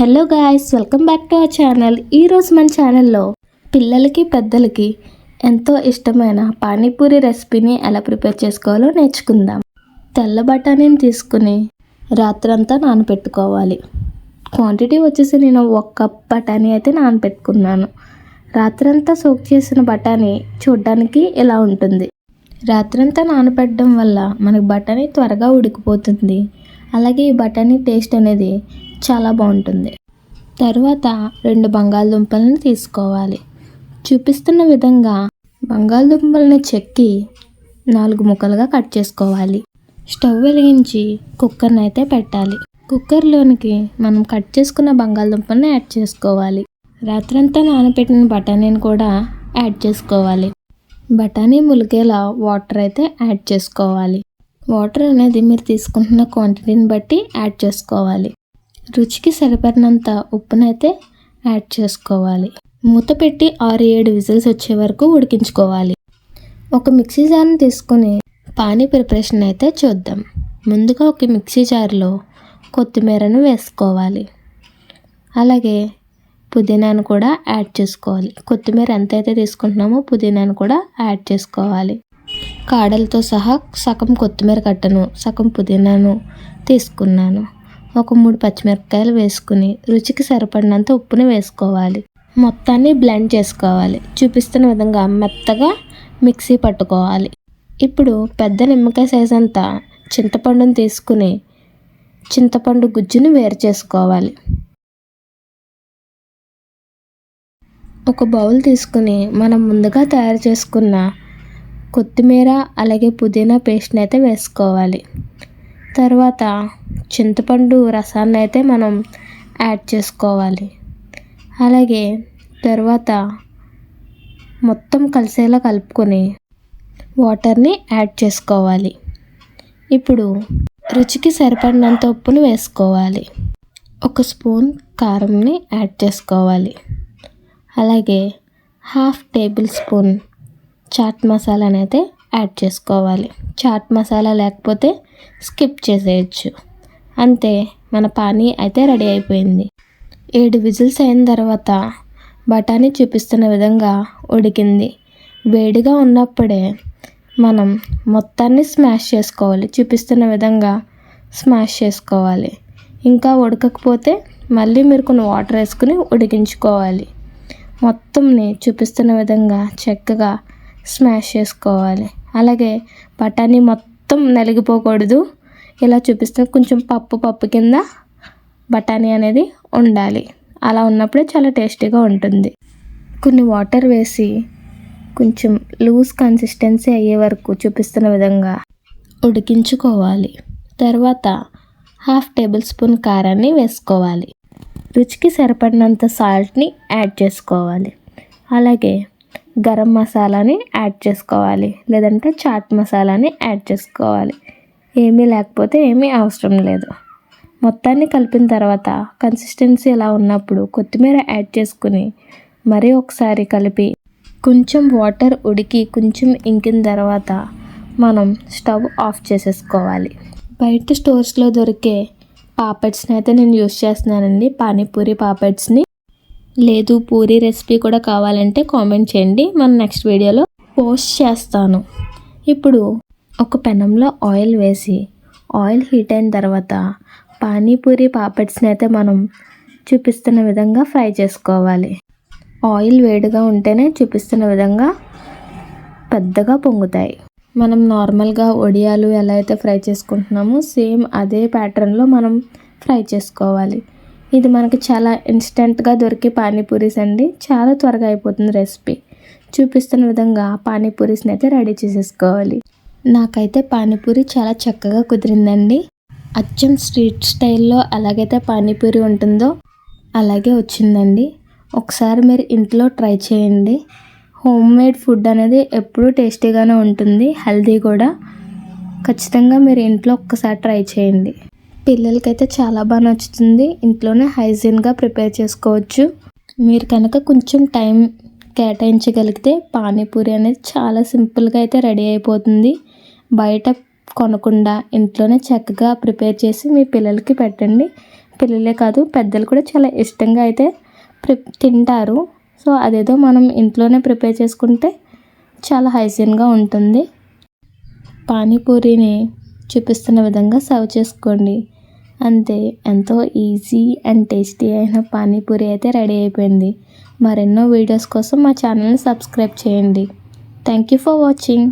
Hello guys welcome back to our channel. ఈరోజు మన ఛానల్లో పిల్లలకి పెద్దలకి ఎంతో ఇష్టమైన పానీపూరి రెసిపీని ఎలా ప్రిపేర్ చేసుకోవాలో నేర్చుకుందాం. తెల్ల బఠానీని తీసుకుని రాత్రంతా నానబెట్టుకోవాలి క్వాంటిటీ వచ్చేసి నేను ఒక కప్ బఠానీ అయితే నానబెట్టుకున్నాను రాత్రంతా సోక్ చేసిన బఠానీ చూడ్డానికి ఇలా ఉంటుంది. రాత్రంతా నానబెట్టడం వల్ల మనకి బఠానీ త్వరగా ఉడికిపోతుంది. అలాగే ఈ బఠానీ టేస్ట్ అనేది చాలా బాగుంటుంది. తర్వాత రెండు బంగాళదుంపలను తీసుకోవాలి. చూపిస్తున్న విధంగా బంగాళదుంపలను చెక్కి నాలుగు ముక్కలుగా కట్ చేసుకోవాలి. స్టవ్ వెలిగించి కుక్కర్ని అయితే పెట్టాలి. కుక్కర్లోనికి మనం కట్ చేసుకున్న బంగాళదుంపలను యాడ్ చేసుకోవాలి. రాత్రంతా నానబెట్టిన బఠానీని కూడా యాడ్ చేసుకోవాలి. బఠానీ ములిగేలా వాటర్ అయితే యాడ్ చేసుకోవాలి. వాటర్ అనేది మీరు తీసుకుంటున్న క్వాంటిటీని బట్టి యాడ్ చేసుకోవాలి. రుచికి సరిపడినంత ఉప్పునైతే యాడ్ చేసుకోవాలి. మూత పెట్టి ఆరు ఏడు విజిల్స్ వచ్చే వరకు ఉడికించుకోవాలి. ఒక మిక్సీ జార్ని తీసుకుని పానీ ప్రిపరేషన్ అయితే చూద్దాం. ముందుగా ఒక మిక్సీ జార్లో కొత్తిమీరను వేసుకోవాలి. అలాగే పుదీనాను కూడా యాడ్ చేసుకోవాలి. కొత్తిమీర ఎంతైతే తీసుకుంటున్నామో పుదీనాను కూడా యాడ్ చేసుకోవాలి. కాడలతో సహా సగం కొత్తిమీర కట్టను సగం పుదీనాను తీసుకున్నాను. ఒక మూడు పచ్చిమిరపకాయలు వేసుకుని రుచికి సరిపడినంత ఉప్పుని వేసుకోవాలి. మొత్తాన్ని బ్లెండ్ చేసుకోవాలి. చూపిస్తున్న విధంగా మెత్తగా మిక్సీ పట్టుకోవాలి. ఇప్పుడు పెద్ద నిమ్మకాయ సైజ్ అంతా చింతపండుని తీసుకుని చింతపండు గుజ్జుని వేరు చేసుకోవాలి. ఒక బౌల్ తీసుకుని మనం ముందుగా తయారు చేసుకున్న కొత్తిమీర అలాగే పుదీనా పేస్ట్ని అయితే వేసుకోవాలి. తర్వాత చింతపండు రసాన్ని అయితే మనం యాడ్ చేసుకోవాలి. అలాగే తర్వాత మొత్తం కలిసేలా కలుపుకొని వాటర్ని యాడ్ చేసుకోవాలి. ఇప్పుడు రుచికి సరిపడినంత ఉప్పును వేసుకోవాలి. ఒక స్పూన్ కారంని యాడ్ చేసుకోవాలి. అలాగే హాఫ్ టేబుల్ స్పూన్ చాట్ మసాలాని అయితే యాడ్ చేసుకోవాలి. చాట్ మసాలా లేకపోతే స్కిప్ చేసేయచ్చు. అంతే మన పానీ అయితే రెడీ అయిపోయింది. ఏడు విజిల్స్ అయిన తర్వాత బఠానీ చూపిస్తున్న విధంగా ఉడికింది. వేడిగా ఉన్నప్పుడే మనం మొత్తాన్ని స్మాష్ చేసుకోవాలి. చూపిస్తున్న విధంగా స్మాష్ చేసుకోవాలి. ఇంకా ఉడకకపోతే మళ్ళీ మీరు కొన్ని వాటర్ వేసుకుని ఉడికించుకోవాలి. మొత్తంని చూపిస్తున్న విధంగా చక్కగా స్మాష్ చేసుకోవాలి. అలాగే బఠానీ మొత్తం నలిగిపోకూడదు. ఇలా చూపిస్తే కొంచెం పప్పు పప్పు కింద బఠానీ అనేది ఉండాలి. అలా ఉన్నప్పుడే చాలా టేస్టీగా ఉంటుంది. కొన్ని వాటర్ వేసి కొంచెం లూజ్ కన్సిస్టెన్సీ అయ్యే వరకు చూపిస్తున్న విధంగా ఉడికించుకోవాలి. తర్వాత హాఫ్ టేబుల్ స్పూన్ కారాన్ని వేసుకోవాలి. రుచికి సరిపడినంత సాల్ట్ని యాడ్ చేసుకోవాలి. అలాగే గరం మసాలాని యాడ్ చేసుకోవాలి. లేదంటే చాట్ మసాలాని యాడ్ చేసుకోవాలి. ఏమీ లేకపోతే ఏమీ అవసరం లేదు. మొత్తాన్ని కలిపిన తర్వాత కన్సిస్టెన్సీ ఎలా ఉన్నప్పుడు కొత్తిమీర యాడ్ చేసుకుని మరీ ఒకసారి కలిపి కొంచెం వాటర్ ఉడికి కొంచెం ఇంకిన తర్వాత మనం స్టవ్ ఆఫ్ చేసేసుకోవాలి. బయట స్టోర్స్లో దొరికే పాపెట్స్ని అయితే నేను యూస్ చేస్తున్నానండి. పానీపూరి పాపెట్స్ని. లేదు పూరి రెసిపీ కూడా కావాలంటే కామెంట్ చేయండి. మనం నెక్స్ట్ వీడియోలో పోస్ట్ చేస్తాను. ఇప్పుడు ఒక పెనంలో ఆయిల్ వేసి ఆయిల్ హీట్ అయిన తర్వాత పానీపూరి పాపెట్స్ని అయితే మనం చూపిస్తున్న విధంగా ఫ్రై చేసుకోవాలి. ఆయిల్ వేడిగా ఉంటేనే చూపిస్తున్న విధంగా పెద్దగా పొంగుతాయి. మనం నార్మల్గా ఒడియాలు ఎలా అయితే ఫ్రై చేసుకుంటున్నామో సేమ్ అదే ప్యాటర్న్లో మనం ఫ్రై చేసుకోవాలి. ఇది మనకు చాలా ఇన్స్టెంట్గా దొరికే పానీపూరీస్ అండి. చాలా త్వరగా అయిపోతుంది రెసిపీ. చూపిస్తున్న విధంగా పానీపూరీస్ని అయితే రెడీ చేసేసుకోవాలి. నాకైతే పానీపూరి చాలా చక్కగా కుదిరిందండి. అచ్చం స్ట్రీట్ స్టైల్లో ఎలాగైతే పానీపూరి ఉంటుందో అలాగే వచ్చిందండి. ఒకసారి మీరు ఇంట్లో ట్రై చేయండి. హోమ్ మేడ్ ఫుడ్ అనేది ఎప్పుడూ టేస్టీగానే ఉంటుంది హెల్దీ కూడా. ఖచ్చితంగా మీరు ఇంట్లో ఒక్కసారి ట్రై చేయండి. పిల్లలకైతే చాలా బాగా నచ్చుతుంది. ఇంట్లోనే హైజీన్గా ప్రిపేర్ చేసుకోవచ్చు. మీరు కనుక కొంచెం టైం కేటాయించగలిగితే పానీపూరి అనేది చాలా సింపుల్గా అయితే రెడీ అయిపోతుంది. బయట కొనకుండా ఇంట్లోనే చక్కగా ప్రిపేర్ చేసి మీ పిల్లలకి పెట్టండి. పిల్లలే కాదు పెద్దలు కూడా చాలా ఇష్టంగా అయితే ప్రి తింటారు. సో అదేదో మనం ఇంట్లోనే ప్రిపేర్ చేసుకుంటే చాలా హైజీన్గా ఉంటుంది. పానీపూరిని చూపిస్తున్న విధంగా సర్వ్ చేసుకోండి. అంతే ఎంతో ఈజీ అండ్ టేస్టీ అయిన పానీపూరి అయితే రెడీ అయిపోయింది. మరెన్నో వీడియోస్ కోసం మా ఛానల్ని సబ్స్క్రైబ్ చేయండి. Thank you for watching.